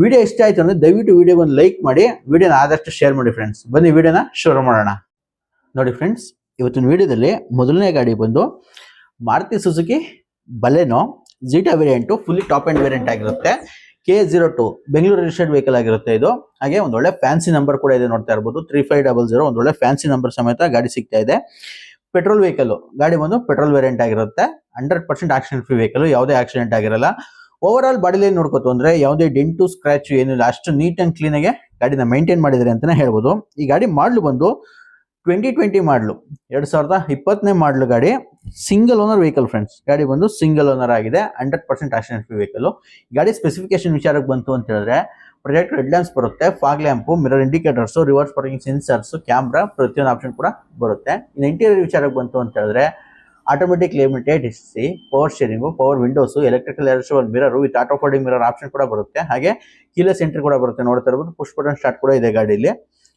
Video ಇಷ್ಟ ಆಯ್ತು ಅಂದ್ರೆ ದಯವಿಟ್ಟು ವಿಡಿಯೋ ಒಂದು ಲೈಕ್ ಮಾಡಿ, ವಿಡಿಯೋನ ಆದಷ್ಟು ಶೇರ್ ಮಾಡಿ ಫ್ರೆಂಡ್ಸ್ ಬನ್ನಿ, ವಿಡಿಯೋನ ಶುರು ಮಾಡೋಣ. ನೋಡಿ ಫ್ರೆಂಡ್ಸ್ ಇವತ್ತಿನ ವಿಡಿಯೋದಲ್ಲಿ ಮೊದಲನೇ ಗಾಡಿ ಬಂದು Maruti Suzuki Baleno Zeta variant fully top end variant ಆಗಿರುತ್ತೆ. K zero two Bengaluru registered vehicle ಆಗಿರುತ್ತೆ ಇದು. ಹಾಗೆ ಒಂದು ಒಳ್ಳೆ ಫ್ಯಾನ್ಸಿ ನಂಬರ್ ಕೂಡ ಇದೆ ನೋಡ್ತಾ ಇರ್ಬೋದು. ತ್ರೀ ಫೈವ್ ಡಬಲ್ ಜೀರೋ ಒಂದು ಒಳ್ಳೆ ಫ್ಯಾನ್ಸಿ ನಂಬರ್ ಸಮೇತ ಗಾಡಿ ಸಿಗ್ತಾ ಇದೆ. ಪೆಟ್ರೋಲ್ ವೆಹಿಕಲ್ ಗಾಡಿ ಬಂದು ಪೆಟ್ರೋಲ್ ವೇರಿಯಂಟ್ ಆಗಿರುತ್ತೆ. Hundred percent accident free vehicle ಯಾವುದೇ ಆಕ್ಸಿಡೆಂಟ್ ಆಗಿರಲ್ಲ. ಓವರ್ ಆಲ್ ಬಾಡಿಲಿ ಏನ್ ನೋಡ್ಕೋತು ಅಂದ್ರೆ ಯಾವುದೇ ಡೆಂಟು ಸ್ಕ್ರಾಚ್ ಏನಿಲ್ಲ, ಅಷ್ಟು ನೀಟ್ ಅಂಡ್ ಕ್ಲೀನ್ ಗಾಡಿನ ಮೈಂಟೈನ್ ಮಾಡಿದ್ದಾರೆ ಅಂತಾನೆ ಹೇಳ್ಬೋದು. ಈ ಗಾಡಿ ಮಾಡಲು ಬಂದು ಟ್ವೆಂಟಿ ಟ್ವೆಂಟಿ ಮಾಡಲು ಎರಡು ಸಾವಿರದ ಇಪ್ಪತ್ತನೇ ಮಾಡಲು ಗಾಡಿ ಸಿಂಗಲ್ ಓನರ್ ವೆಹಿಕಲ್ ಫ್ರೆಂಡ್ಸ್ ಗಾಡಿ ಬಂದು ಸಿಂಗಲ್ ಓನರ್ ಆಗಿದೆ hundred percent accident free vehicle ಗಾಡಿ ಸ್ಪೆಸಿಫಿಕೇಶನ್ ವಿಚಾರಕ್ಕೆ ಬಂತು ಅಂತ ಹೇಳಿದ್ರೆ ಪ್ರೊಜೆಕ್ಟ್ ರೆಡ್ ಲ್ಯಾಂಪ್ಸ್ ಬರುತ್ತೆ fog lamp mirror indicators reverse parking sensors camera ಪ್ರತಿಯೊಂದು ಆಪ್ಷನ್ ಕೂಡ ಬರುತ್ತೆ. ಇನ್ನು ಇಂಟೀರಿಯರ್ ವಿಚಾರಕ್ಕೆ ಬಂತು ಅಂತ ಹೇಳಿದ್ರೆ automatic limited C power steering power windows electrical electrical mirror with auto folding mirror option ಕೂಡ ಬರುತ್ತೆ. ಹಾಗೆ ಕೀಲೆಸ್ ಎಂಟ್ರಿ ಕೂಡ ಬರುತ್ತೆ. ನೋಡ್ತಾ ಇರ್ಬೋದು ಪುಷ್ ಬಟನ್ ಸ್ಟಾರ್ಟ್ ಕೂಡ ಇದೆ ಗಾಡಿಯಲ್ಲಿ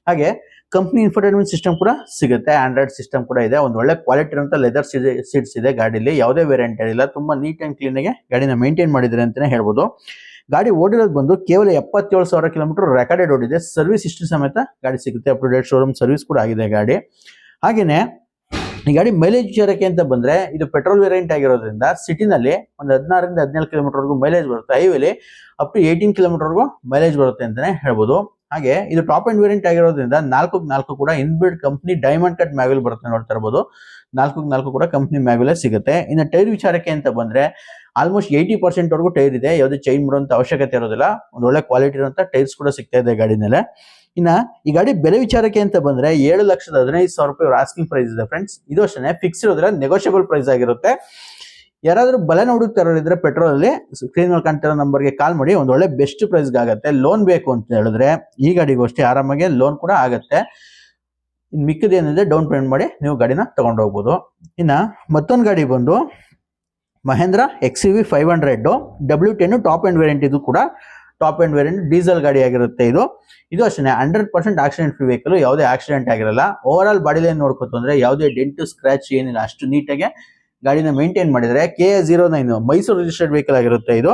ಹಾಗೆ ಕಂಪ್ನಿ ಇನ್ಫರ್ಟೈನ್ಮೆಂಟ್ ಸಿಸ್ಟಮ್ ಕೂಡ ಸಿಗುತ್ತೆ. ಆಂಡ್ರಾಯ್ಡ್ ಸಿಸ್ಟಮ್ ಕೂಡ ಇದೆ. ಒಂದು ಒಳ್ಳೆ ಕ್ವಾಲಿಟಿ ಅಂತ ಲೆದರ್ ಸೀಟ್ಸ್ ಇದೆ ಗಾಡಿಯಲ್ಲಿ ಯಾವುದೇ ವೇರಿಯಂಟ್ ಇಲ್ಲ ತುಂಬಾ ನೀಟ್ ಆ್ಯಂಡ್ ಆಗಿ ಗಾಡಿನ ಮೇಂಟೈನ್ ಮಾಡಿದರೆ ಅಂತಾನೆ ಹೇಳ್ಬೋದು. ಗಾಡಿ ಓಡಿರೋದು ಬಂದು ಕೇವಲ ಎಪ್ಪತ್ತೇಳು ಸಾವಿರ ಕಿಲೋಮೀಟರ್ ರೆಕಾರ್ಡೆಡ್ ಓಡಿದೆ. ಸರ್ವಿಸ್ ಇಷ್ಟು ಸಮೇತ ಗಾಡಿ ಸಿಗುತ್ತೆ. Up to date showroom service ಕೂಡ ಆಗಿದೆ ಗಾಡಿ. ಹಾಗೇನೆ ಈ ಗಾಡಿ ಮೈಲೇಜ್ ವಿಚಾರಕ್ಕೆ ಅಂತ ಬಂದ್ರೆ ಇದು ಪೆಟ್ರೋಲ್ ವೇರಿಯಂಟ್ ಆಗಿರೋದ್ರಿಂದ ಸಿಟಿನಲ್ಲಿ ಒಂದು ಹದಿನಾರರಿಂದ ಹದಿನೇಳು ಕಿಲೋಮೀಟರ್ವರೆಗೂ ಮೈಲೇಜ್ ಬರುತ್ತೆ. ಹೈವೇಲಿ ಅಪ್ ಟು ಏಯ್ಟೀನ್ ಕಿಲೋಮೀಟರ್ವರೆಗೂ ಮೈಲೇಜ್ ಬರುತ್ತೆ ಅಂತಾನೆ ಹೇಳ್ಬೋದು. ಹಾಗೆ ಇದು ಟಾಪ್ ಅಂಡ್ ವೇರಿಯಂಟ್ ಆಗಿರೋದ್ರಿಂದ ನಾಲ್ಕು ನಾಲ್ಕು ಕೂಡ inbuilt company diamond cut mag wheel ಬರುತ್ತೆ ನೋಡ್ತಾ ಇರ್ಬೋದು. ನಾಲ್ಕು ನಾಲ್ಕು ಕೂಡ ಕಂಪ್ನಿ ಮ್ಯಾಗಲೇ ಸಿಗುತ್ತೆ. ಇನ್ನು ಟೈರ್ ವಿಚಾರಕ್ಕೆ ಅಂತ ಬಂದ್ರೆ ಆಲ್ಮೋಸ್ಟ್ ಏಯ್ಟಿ ಪರ್ಸೆಂಟ್ ವರೆಗೂ ಟೈರ್ ಇದೆ. ಯಾವುದೇ ಚೇಂಜ್ ಮಾಡುವಂತ ಅವಶ್ಯಕತೆ ಇರೋದಿಲ್ಲ. ಒಂದು ಒಳ್ಳೆ ಕ್ವಾಲಿಟಿ ಇರುವಂತ ಟೈರ್ಸ್ ಕೂಡ ಸಿಗ್ತಾ ಇದೆ ಗಾಡಿ ಮೇಲೆ. ಇನ್ನ ಈ ಗಾಡಿ ಬೆಲೆ ವಿಚಾರಕ್ಕೆ ಅಂತ ಬಂದ್ರೆ ಏಳು ಲಕ್ಷದ ಹದಿನೈದು ಸಾವಿರ ರೂಪಾಯಿ ಆಸ್ಕಿಂಗ್ ಪ್ರೈಸ್ ಇದೆ ಫ್ರೆಂಡ್ಸ್ ಇದು ಅಷ್ಟೇ ಫಿಕ್ಸ್ ಇರೋದ್ರೆ ನೆಗೋಷಿಯಬಲ್ ಪ್ರೈಸ್ ಆಗಿರುತ್ತೆ. ಯಾರಾದ್ರೂ ಬಲೆ ಹುಡುಕ್ತಾ ಇದ್ರೆ ಪೆಟ್ರೋಲ್ ಅಲ್ಲಿ ಸ್ಕ್ರೀನ್ ಮೇಲೆ ಕಾಣ್ತಿರೋ ನಂಬರ್ಗೆ ಕಾಲ್ ಮಾಡಿ, ಒಂದು ಒಳ್ಳೆ ಬೆಸ್ಟ್ ಪ್ರೈಸ್ಗೆ ಆಗುತ್ತೆ. ಲೋನ್ ಬೇಕು ಅಂತ ಹೇಳಿದ್ರೆ ಈ ಗಾಡಿಗೂ ಅಷ್ಟೇ ಆರಾಮಾಗಿ ಲೋನ್ ಕೂಡ ಆಗುತ್ತೆ. ಮಿಕ್ಕದೇನಿದೆ ಡೌನ್ ಪೇಮೆಂಟ್ ಮಾಡಿ ನೀವು ಗಾಡಿನ ತಗೊಂಡು ಹೋಗ್ಬೋದು. ಇನ್ನ ಮತ್ತೊಂದು ಗಾಡಿ ಬಂದು Mahindra X V five hundred W ten top end variant ಇದು ಕೂಡ ಟಾಪ್ ಎಂಡ್ ವೇರಿಯಂಟ್ ಡೀಸೆಲ್ ಗಾಡಿ ಆಗಿರುತ್ತೆ ಇದು. ಇದು ಅಷ್ಟೇ hundred percent accident free vehicle, ಯಾವುದೇ ಆಕ್ಸಿಡೆಂಟ್ ಆಗಿರಲ್ಲ. ಓವರ್ ಆಲ್ ಬಾಡಿಲಿ ಏನು ನೋಡ್ಕೊತು ಯಾವುದೇ ಡೆಂಟ್ ಸ್ಕ್ರಾಚ್ ಏನಿಲ್ಲ, ಅಷ್ಟು ನೀಟಾಗಿ ಗಾಡಿನ ಮೇಂಟೈನ್ ಮಾಡಿದರೆ K zero nine Mysuru registered vehicle ಆಗಿರುತ್ತೆ ಇದು.